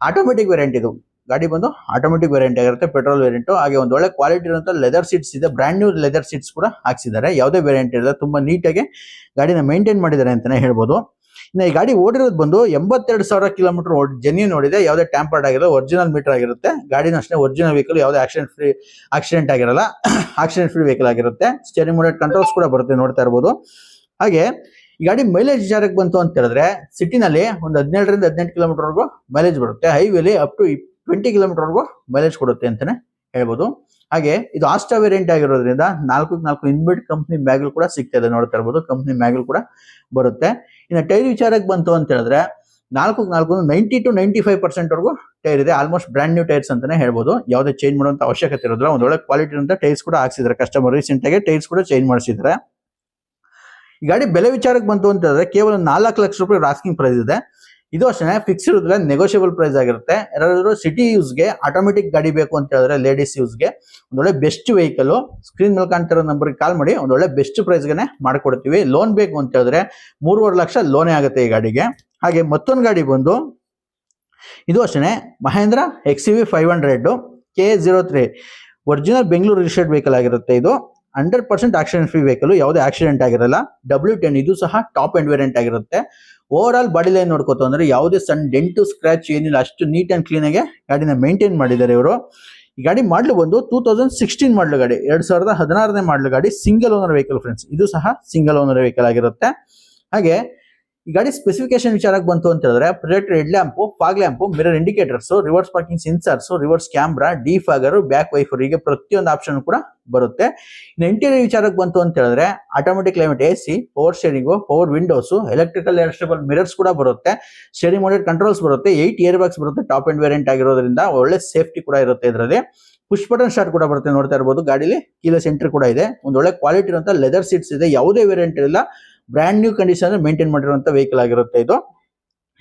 ಆಟೋಮೆಟಿಕ್ ವೇರಿಯಂಟ್ ಇದು. ಗಾಡಿ ಬಂದು ಆಟೋಮೆಟಿಕ್ ವೇರಿಯಂಟ್ ಆಗಿರುತ್ತೆ ಪೆಟ್ರೋಲ್ ವೇರಿಯಂಟು ಹಾಗೆ ಒಂದು ಒಳ್ಳೆ ಕ್ವಾಲಿಟಿ ಇರುವಂಥ ಲೆದರ್ ಸೀಟ್ಸ್ ಇದೆ ಬ್ರ್ಯಾಂಡ್ ನ್ಯೂ ಲೆದರ್ ಸೀಟ್ಸ್ ಕೂಡ ಹಾಕ್ಸಿದ್ದಾರೆ. ಯಾವುದೇ ವೇರಿಯಂಟ್ ಇದೆ ತುಂಬಾ ನೀಟಾಗಿ ಗಾಡಿನ ಮೇಂಟೈನ್ ಮಾಡಿದ್ದಾರೆ ಅಂತಾನೆ ಹೇಳ್ಬೋದು. ಈ ಗಾಡಿ ಓಡಿರೋದು ಬಂದು ಎಂಬತ್ತೆರಡು ಸಾವಿರ ಕಿಲೋಮೀಟರ್ ಜೆನ್ಯೂನ್ ಓಡಿದೆ, ಯಾವುದೇ ಟ್ಯಾಂಪರ್ಡ್ ಆಗಿರೋ ಒರಿಜಿನಲ್ ಮೀಟರ್ ಆಗಿರುತ್ತೆ. ಗಾಡಿನ ಅಷ್ಟೇ ಒರಿಜಿನಲ್ ವೆಹಿಕಲ್ ಯಾವುದೇ ಆಕ್ಸಿಡೆಂಟ್ ಫ್ರೀ ಆಕ್ಸಿಡೆಂಟ್ ಆಗಿರಲ್ಲ. ಆಕ್ಸಿಡೆಂಟ್ ಫ್ರೀ ವೆಹಿಕಲ್ ಆಗಿರುತ್ತೆ. ಸ್ಟೇರಿಂಗ್ ಮೋಡೆಡ್ ಕಂಟ್ರೋಲ್ಸ್ ಕೂಡ ಬರುತ್ತೆ ನೋಡ್ತಾ ಇರ್ಬೋದು. ಹಾಗೆ, ಈ ಗಾಡಿ ಮೈಲೇಜ್ ವಿಚಾರಕ್ಕೆ ಬಂತು ಅಂತ ಹೇಳಿದ್ರೆ ಸಿಟಿನಲ್ಲಿ ಒಂದು ಹದಿನೇಳರಿಂದ ಹದಿನೆಂಟು ಕಿಲೋಮೀಟರ್ ವರೆಗೂ ಮೈಲೇಜ್ ಬರುತ್ತೆ. ಹೈವೇಲಿ ಅಪ್ ಟು ಟ್ವೆಂಟಿ ಕಿಲೋಮೀಟರ್ ವರೆಗೂ ಮೈಲೇಜ್ ಕೊಡುತ್ತೆ ಅಂತಾನೆ ಹೇಳ್ಬೋದು. ಹಾಗೆ ಇದು ಆಸ್ಟಾ ವೇರಿಯಂಟ್ ಆಗಿರೋದ್ರಿಂದ ನಾಲ್ಕು ನಾಲ್ಕು ಇನ್ಬಿಲ್ಟ್ ಕಂಪ್ನಿ ಬ್ಯಾಗ್ಲ್ ಕೂಡ ಸಿಗ್ತಾ ಇದೆ ನೋಡ್ತಾ ಇರ್ಬೋದು. ಕಂಪ್ನಿ ಮ್ಯಾಗಲ್ ಕೂಡ ಬರುತ್ತೆ. ಇನ್ನು ಟೈರ್ ವಿಚಾರಕ್ಕೆ ಬಂತು ಅಂತ ಹೇಳಿದ್ರೆ ನಾಲ್ಕು ನಾಲ್ಕು ninety to ninety five percent ವರೆಗೂ ಟೈರ್ ಇದೆ. ಆಲ್ಮೋಸ್ಟ್ ಬ್ರ್ಯಾಂಡ್ ನ್ಯೂ ಟೈರ್ಸ್ ಅಂತಾನೆ ಹೇಳ್ಬೋದು. ಯಾವುದೇ ಚೇಂಜ್ ಮಾಡುವಂತ ಅವಶ್ಯಕತೆ ಇರೋದಿಲ್ಲ. ಒಂದು ಒಳ್ಳೆ ಕ್ವಾಲಿಟಿ ಅಂತ ಟೈರ್ಸ್ ಕೂಡ ಹಾಕ್ಸಿದ್ದಾರೆ. ಕಸ್ಟಮರ್ ರೀಸೆಂಟ್ ಆಗಿ ಟೈರ್ಸ್ ಕೂಡ ಚೇಂಜ್ ಮಾಡಿಸಿದ್ದಾರೆ. ಈ ಗಾಡಿ ಬೆಲೆ ವಿಚಾರಕ್ಕೆ ಬಂತು ಅಂತ ಹೇಳಿದ್ರೆ ಕೇವಲ ನಾಲ್ಕು ಲಕ್ಷ ರೂಪಾಯಿ ರಾಸ್ಕಿಂಗ್ ಪ್ರೈಸ್ ಇದೆ. ಇದು ಅಷ್ಟೇ ಫಿಕ್ಸ್ ಇರೋದ್ರೆ ನೆಗೋಷಿಯಬಲ್ ಪ್ರೈಸ್ ಆಗಿರುತ್ತೆ. ಯಾರಾದರೂ ಸಿಟಿ ಯೂಸ್ಗೆ ಆಟೋಮೆಟಿಕ್ ಗಾಡಿ ಬೇಕು ಅಂತ ಹೇಳಿದ್ರೆ ಲೇಡೀಸ್ ಯೂಸ್ಗೆ ಒಂದೊಳ್ಳೆ ಬೆಸ್ಟ್ ವೆಹಿಕಲ್ ಸ್ಕ್ರೀನ್ ಮೇಲೆ ಕಾಣ್ತಿರೋ ನಂಬರ್ಗೆ ಕಾಲ್ ಮಾಡಿ ಒಂದೊಳ್ಳೆ ಬೆಸ್ಟ್ ಪ್ರೈಸ್ಗೆ ಮಾಡ್ಕೊಡ್ತೀವಿ. ಲೋನ್ ಬೇಕು ಅಂತ ಹೇಳಿದ್ರೆ ಮೂರುವರೆ ಲಕ್ಷ ಲೋನೇ ಆಗುತ್ತೆ ಈ ಗಾಡಿಗೆ. ಹಾಗೆ ಮತ್ತೊಂದು ಗಾಡಿ ಬಂದು, ಇದು ಅಷ್ಟೇ Mahindra X V five hundred K zero three original Bengaluru registered vehicle ಆಗಿರುತ್ತೆ ಇದು. Hundred percent accident free vehicle ಯಾವುದೇ ಆಕ್ಸಿಡೆಂಟ್ ಆಗಿರಲ್ಲ. ಡಬ್ಲ್ಯೂ ಟೆನ್ ಇದು ಸಹ ಟಾಪ್ ಎಂಡ್ ವೇರಿಯಂಟ್ ಆಗಿರುತ್ತೆ. ಓವರ್ ಆಲ್ ಬಾಡಿ ಲೈನ್ ನೋಡ್ಕೋತ ಅಂದ್ರೆ ಯಾವುದೇ ಸಣ್ಣ ಡೆಂಟು ಸ್ಕ್ರಾಚ್ ಏನಿಲ್ಲ, ಅಷ್ಟು ನೀಟ್ ಆ್ಯಂಡ್ ಕ್ಲೀನಾಗೆ ಗಾಡಿನ ಮೇಂಟೈನ್ ಮಾಡಿದ್ದಾರೆ ಇವರು. ಈ ಗಾಡಿ ಮಾಡಲು ಬಂದು ಟೂ ತೌಸಂಡ್ ಸಿಕ್ಸ್ಟೀನ್ ಮಾಡಲು ಗಾಡಿ, ಎರಡು ಸಾವಿರದ ಹದಿನಾರನೇ ಮಾಡಲು ಗಾಡಿ ಸಿಂಗಲ್ ಓನರ್ ವೆಹಿಕಲ್ ಫ್ರೆಂಡ್ಸ್ ಇದು ಸಹ ಸಿಂಗಲ್ ಓನರ್ ವೆಹಿಕಲ್ ಆಗಿರುತ್ತೆ. ಹಾಗೆ ಈ ಗಾಡಿ ಸ್ಪೆಸಿಫಿಕೇಶನ್ ವಿಚಾರಕ್ಕೆ ಬಂತು ಅಂತ ಹೇಳಿದ್ರೆ projector head lamp fog lamp mirror indicators reverse parking sensors reverse camera defogger back wiper ಹೀಗೆ ಪ್ರತಿಯೊಂದು ಆಪ್ಷನ್ ಕೂಡ ಬರುತ್ತೆ. ಇನ್ನು ಇಂಟೀರಿಯರ್ ವಿಚಾರಕ್ಕೆ ಬಂತು ಅಂತ ಹೇಳಿದ್ರೆ automatic climate A C power steering power windows electrical electrical mirrors ಕೂಡ ಬರುತ್ತೆ. ಸ್ಟೇರಿಂಗ್ ಮೋಡೆಡ್ ಕಂಟ್ರೋಲ್ಸ್ ಬರುತ್ತೆ. ಏಯ್ಟ್ ಇಯರ್ ಬ್ಯಾಗ್ಸ್ ಬರುತ್ತೆ ಟಾಪ್ ಅಂಡ್ ವೇರಿಯಂಟ್ ಆಗಿರೋದ್ರಿಂದ, ಒಳ್ಳೆ ಸೇಫ್ಟಿ ಕೂಡ ಇರುತ್ತೆ ಇದರಲ್ಲಿ. ಪುಷ್ ಬಟನ್ ಸ್ಟಾರ್ಟ್ ಕೂಡ ಬರುತ್ತೆ, ನೋಡ್ತಾ ಇರಬಹುದು ಗಾಡಿಲಿ ಕೀಲ ಸೆಂಟ್ರಿ ಕೂಡ ಇದೆ. ಒಂದು ಒಳ್ಳೆ ಕ್ವಾಲಿಟಿ ಇರುವಂತಹ ಲೆದರ್ ಸೀಟ್ಸ್ ಇದೆ. ಯಾವುದೇ ವೇರಿಯಂಟ್ ಇಲ್ಲ. ಬ್ರ್ಯಾಂಡ್ ನ್ಯೂ ಕಂಡೀಷನ್ ಮೇಂಟೈನ್ ಮಾಡಿರುವಂತ ವೆಹಿಕಲ್ ಆಗಿರುತ್ತೆ ಇದು.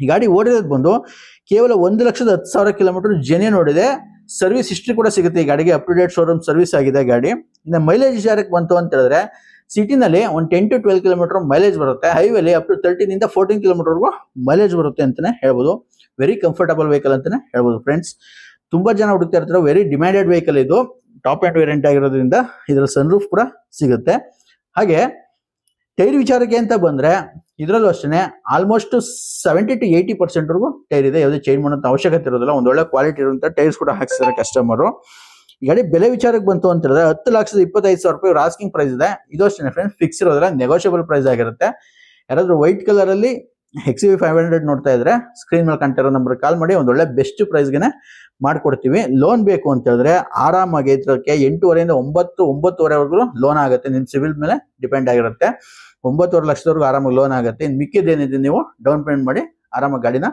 ಈ ಗಾಡಿ ಓಡಿರೋದು ಬಂದು ಕೇವಲ ಒಂದು ಲಕ್ಷದ ಹತ್ತು ಸಾವಿರ ಕಿಲೋಮೀಟರ್ ಜನೇ ನೋಡಿದೆ ಸರ್ವಿಸ್ ಹಿಸ್ಟ್ರಿ ಕೂಡ ಸಿಗುತ್ತೆ ಈ ಗಾಡಿಗೆ. Up to date showroom service ಆಗಿದೆ ಗಾಡಿ. ಇನ್ನು ಮೈಲೇಜ್ ವಿಚಾರಕ್ಕೆ ಬಂತು ಅಂತ ಹೇಳಿದ್ರೆ ಸಿಟಿನಲ್ಲಿ ಒಂದು ten to twelve kilometre mileage ಬರುತ್ತೆ. ಹೈವೇಲಿ ಅಪ್ ಟು ತರ್ಟೀನ್ ಇಂದ ಫೋರ್ಟೀನ್ ಕಿಲೋಮೀಟರ್ವರೆಗೂ ಮೈಲೇಜ್ ಬರುತ್ತೆ ಅಂತಾನೆ ಹೇಳ್ಬೋದು. ವೆರಿ ಕಂಫರ್ಟಬಲ್ ವೆಹಿಕಲ್ ಅಂತಾನೆ ಹೇಳ್ಬೋದು ಫ್ರೆಂಡ್ಸ್ ತುಂಬಾ ಜನ ಹುಡುಕ್ತಾ ಇರ್ತಾರೆ. ವೆರಿ ಡಿಮ್ಯಾಂಡೆಡ್ ವೆಹಿಕಲ್ ಇದು. ಟಾಪ್ ಆ್ಯಂಡ್ ವೇರಿಯಂಟ್ ಆಗಿರೋದ್ರಿಂದ ಇದರ ಸನ್ರೂಫ್ ಕೂಡ ಸಿಗುತ್ತೆ. ಹಾಗೆ ಟೈರ್ ವಿಚಾರಕ್ಕೆ ಅಂತ ಬಂದ್ರೆ ಇದರಲ್ಲೂ ಅಷ್ಟೇ almost seventy to eighty percent ವರೆಗೂ ಟೈರ್ ಇದೆ. ಯಾವುದೇ ಚೇಂಜ್ ಮಾಡೋಂಥ ಅವಶ್ಯಕತೆ ಇರೋದಿಲ್ಲ. ಒಂದೊಳ್ಳೆ ಕ್ವಾಲಿಟಿ ಇರುವಂತ ಟೈರ್ಸ್ ಕೂಡ ಹಾಕ್ಸಿದ್ದಾರೆ ಕಸ್ಟಮರು ಗಾಡಿ ಬೆಲೆ ವಿಚಾರಕ್ಕೆ ಬಂತು ಅಂತ ಹೇಳಿದ್ರೆ ಹತ್ತು ಲಕ್ಷದ ಇಪ್ಪತ್ತೈದು ಸಾವಿರ ರೂಪಾಯಿ ರಾಸ್ಕಿಂಗ್ ಪ್ರೈಸ್ ಇದೆ. ಇದು ಅಷ್ಟೇ ಫ್ರೆಂಡ್ಸ್ ಫಿಕ್ಸ್ ಇರೋದಿಲ್ಲ ನೆಗೋಷಿಯಬಲ್ ಪ್ರೈಸ್ ಆಗಿರುತ್ತೆ. ಯಾರಾದ್ರೂ ವೈಟ್ ಕಲರ್ ಅಲ್ಲಿ ಎಕ್ಸ್ ವಿ ಫೈವ್ ಹಂಡ್ರೆಡ್ ನೋಡ್ತಾ ಇದ್ರೆ ಸ್ಕ್ರೀನ್ ಮೇಲೆ ಕಾಣ್ತಿರೋ ನಂಬರ್ ಕಾಲ್ ಮಾಡಿ ಒಂದು ಒಳ್ಳೆ ಬೆಸ್ಟ್ ಪ್ರೈಸ್ಗೆ ಮಾಡ್ಕೊಡ್ತೀವಿ. ಲೋನ್ ಬೇಕು ಅಂತ ಹೇಳಿದ್ರೆ ಆರಾಮಾಗಿ ಇದ್ರಕ್ಕೆ ಎಂಟೂವರೆಯಿಂದ ಒಂಬತ್ತು, ಒಂಬತ್ತುವರೆವರೆಗೂ ಲೋನ್ ಆಗುತ್ತೆ. ನಿಮ್ಮ ಸಿವಿಲ್ ಮೇಲೆ ಡಿಪೆಂಡ್ ಆಗಿರುತ್ತೆ. ಒಂಬತ್ತುವರೆ ಲಕ್ಷದವರೆಗೂ ಆರಾಮಾಗಿ ಲೋನ್ ಆಗುತ್ತೆ. ಇನ್ನು ಮಿಕ್ಕಿದ್ದೇನಿದೆ ನೀವು ಡೌನ್ ಪೇಮೆಂಟ್ ಮಾಡಿ ಆರಾಮಾಗಿ ಗಾಡಿನ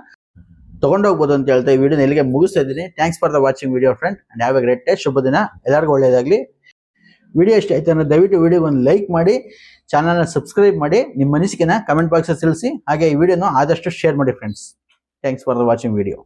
ತಗೊಂಡೋಗ್ಬೋದು ಅಂತ ಹೇಳ್ತಾ ಈ ವಿಡಿಯೋ ಇಲ್ಲಿಗೆ ಮುಗಿಸ್ತಾ ಇದ್ದೀನಿ. Thanks for the watching video friend and have a great day ಶುಭ ದಿನ. ಎಲ್ಲರಿಗೂ ಒಳ್ಳೇದಾಗ್ಲಿ. ವಿಡಿಯೋ ಇಷ್ಟ ಆಯ್ತು ಅಂದ್ರೆ ದಯವಿಟ್ಟು ವಿಡಿಯೋ ಒಂದು ಲೈಕ್ ಮಾಡಿ, ಚಾನಲ್ನ ಸಬ್ಸ್ಕ್ರೈಬ್ ಮಾಡಿ, ನಿಮ್ಮ ಅನಿಸಿಕೆನ ಕಮೆಂಟ್ ಬಾಕ್ಸ್ ತಿಳಿಸಿ, ಹಾಗೆ ಈ ವಿಡಿಯೋನ ಆದಷ್ಟು ಶೇರ್ ಮಾಡಿ friends thanks for watching video